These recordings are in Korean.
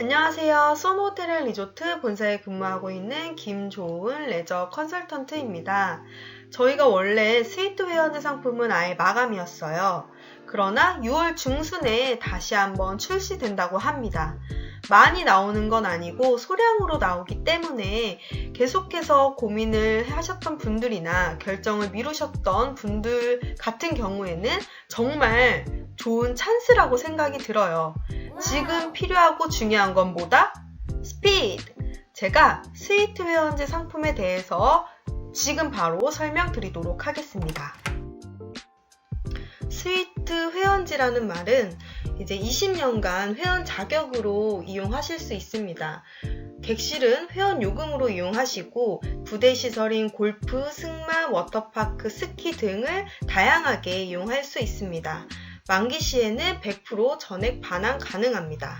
안녕하세요. 소노호텔 리조트 본사에 근무하고 있는 김조은 레저 컨설턴트입니다. 저희가 원래 스위트 회원제 상품은 아예 마감이었어요. 그러나 6월 중순에 다시 한번 출시된다고 합니다. 많이 나오는 건 아니고 소량으로 나오기 때문에 계속해서 고민을 하셨던 분들이나 결정을 미루셨던 분들 같은 경우에는 정말 좋은 찬스라고 생각이 들어요. 지금 필요하고 중요한 건 뭐다? 스피드! 제가 스위트 회원제 상품에 대해서 지금 바로 설명드리도록 하겠습니다. 스위트 회원지라는 말은 이제 20년간 회원 자격으로 이용하실 수 있습니다. 객실은 회원 요금으로 이용하시고 부대 시설인 골프, 승마, 워터파크, 스키 등을 다양하게 이용할 수 있습니다. 만기 시에는 100% 전액 반환 가능합니다.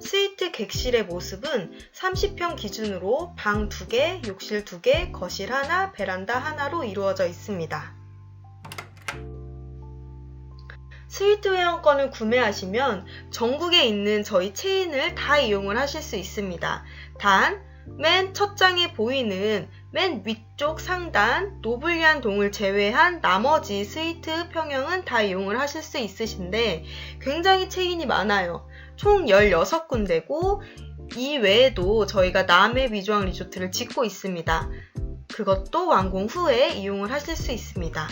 스위트 객실의 모습은 30평 기준으로 방 2개, 욕실 2개, 거실 하나, 베란다 하나로 이루어져 있습니다. 스위트 회원권을 구매하시면 전국에 있는 저희 체인을 다 이용을 하실 수 있습니다. 단, 맨 첫 장에 보이는 맨 위쪽 상단 노블리안 동을 제외한 나머지 스위트 평형은 다 이용을 하실 수 있으신데 굉장히 체인이 많아요. 총 16군데고 이 외에도 저희가 남해 미주왕 리조트를 짓고 있습니다. 그것도 완공 후에 이용을 하실 수 있습니다.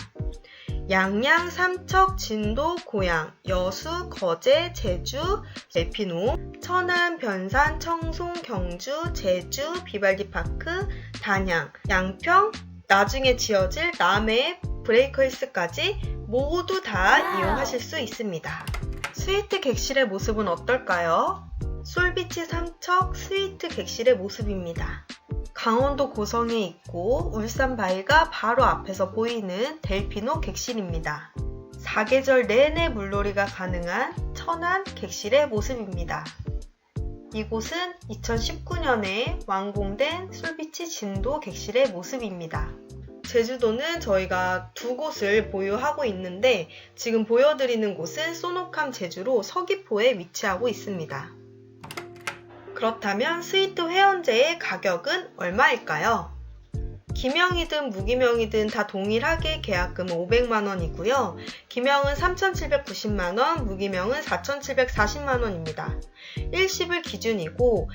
양양, 삼척, 진도, 고양, 여수, 거제, 제주, 엘피노, 천안, 변산, 청송, 경주, 제주, 비발디파크, 단양, 양평, 나중에 지어질 남해, 브레이커힐스까지 모두 다 이용하실 수 있습니다. 스위트 객실의 모습은 어떨까요? 솔비치 삼척 스위트 객실의 모습입니다. 강원도 고성에 있고 울산 바위가 바로 앞에서 보이는 델피노 객실입니다. 사계절 내내 물놀이가 가능한 천안 객실의 모습입니다. 이곳은 2019년에 완공된 솔비치 진도 객실의 모습입니다. 제주도는 저희가 두 곳을 보유하고 있는데 지금 보여드리는 곳은 소노캄 제주로 서귀포에 위치하고 있습니다. 그렇다면 스위트 회원제의 가격은 얼마일까요? 기명이든 무기명이든 다 동일하게 계약금은 500만원이고요. 기명은 3,790만원, 무기명은 4,740만원입니다. 일시불 기준이고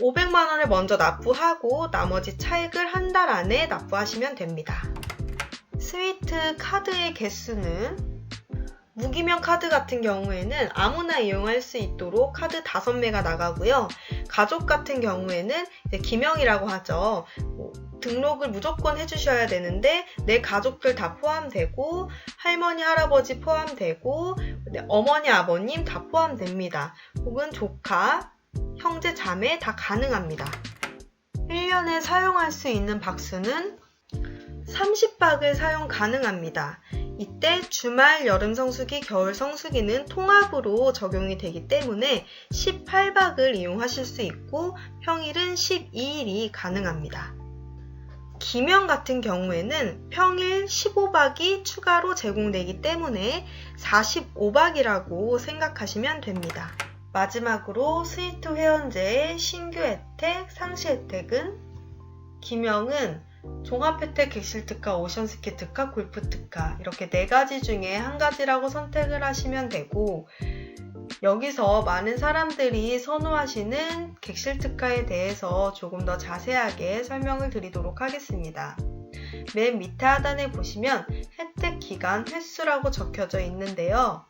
500만원을 먼저 납부하고 나머지 차액을 한 달 안에 납부하시면 됩니다. 스위트 카드의 개수는 무기명 카드 같은 경우에는 아무나 이용할 수 있도록 카드 5매가 나가고요. 가족 같은 경우에는 기명이라고 하죠. 뭐 등록을 무조건 해주셔야 되는데 내 가족들 다 포함되고 할머니 할아버지 포함되고 어머니 아버님 다 포함됩니다. 혹은 조카, 형제 자매 다 가능합니다. 1년에 사용할 수 있는 박스는 30박을 사용 가능합니다. 이때 주말 여름 성수기, 겨울 성수기는 통합으로 적용이 되기 때문에 18박을 이용하실 수 있고 평일은 12일이 가능합니다. 기명 같은 경우에는 평일 15박이 추가로 제공되기 때문에 45박이라고 생각하시면 됩니다. 마지막으로 스위트 회원제의 신규 혜택, 상시 혜택은 기명은 종합혜택 객실 특가, 오션스키 특가, 골프 특가 이렇게 네 가지 중에 한 가지라고 선택을 하시면 되고 여기서 많은 사람들이 선호하시는 객실 특가에 대해서 조금 더 자세하게 설명을 드리도록 하겠습니다. 맨 밑에 하단에 보시면 혜택 기간 횟수라고 적혀져 있는데요.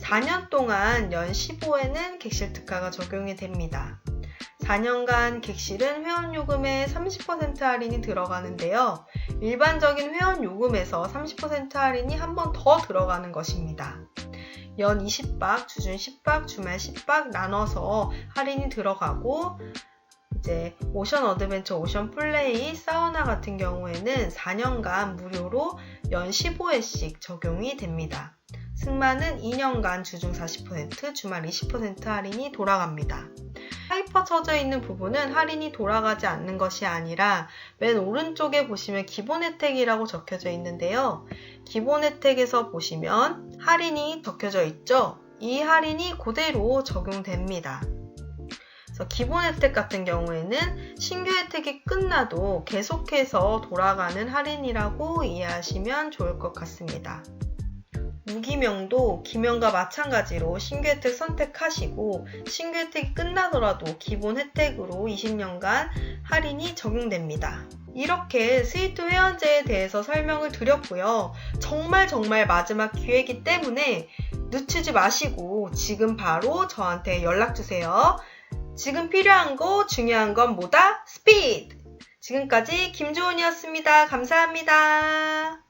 4년 동안 연 15회는 객실 특가가 적용이 됩니다. 4년간 객실은 회원요금의 30% 할인이 들어가는데요. 일반적인 회원요금에서 30% 할인이 한 번 더 들어가는 것입니다. 연 20박, 주중 10박, 주말 10박 나눠서 할인이 들어가고 이제 오션 어드벤처, 오션 플레이, 사우나 같은 경우에는 4년간 무료로 연 15회씩 적용이 됩니다. 승마는 2년간 주중 40%, 주말 20% 할인이 돌아갑니다. 하이퍼 쳐져 있는 부분은 할인이 돌아가지 않는 것이 아니라 맨 오른쪽에 보시면 기본 혜택이라고 적혀져 있는데요. 기본 혜택에서 보시면 할인이 적혀져 있죠. 이 할인이 그대로 적용됩니다. 기본 혜택 같은 경우에는 신규 혜택이 끝나도 계속해서 돌아가는 할인이라고 이해하시면 좋을 것 같습니다. 무기명도 기명과 마찬가지로 신규 혜택 선택하시고 신규 혜택이 끝나더라도 기본 혜택으로 20년간 할인이 적용됩니다. 이렇게 스위트 회원제에 대해서 설명을 드렸고요. 정말 정말 마지막 기회이기 때문에 늦추지 마시고 지금 바로 저한테 연락주세요. 지금 필요한 거, 중요한 건 뭐다? 스피드! 지금까지 김주원이었습니다. 감사합니다.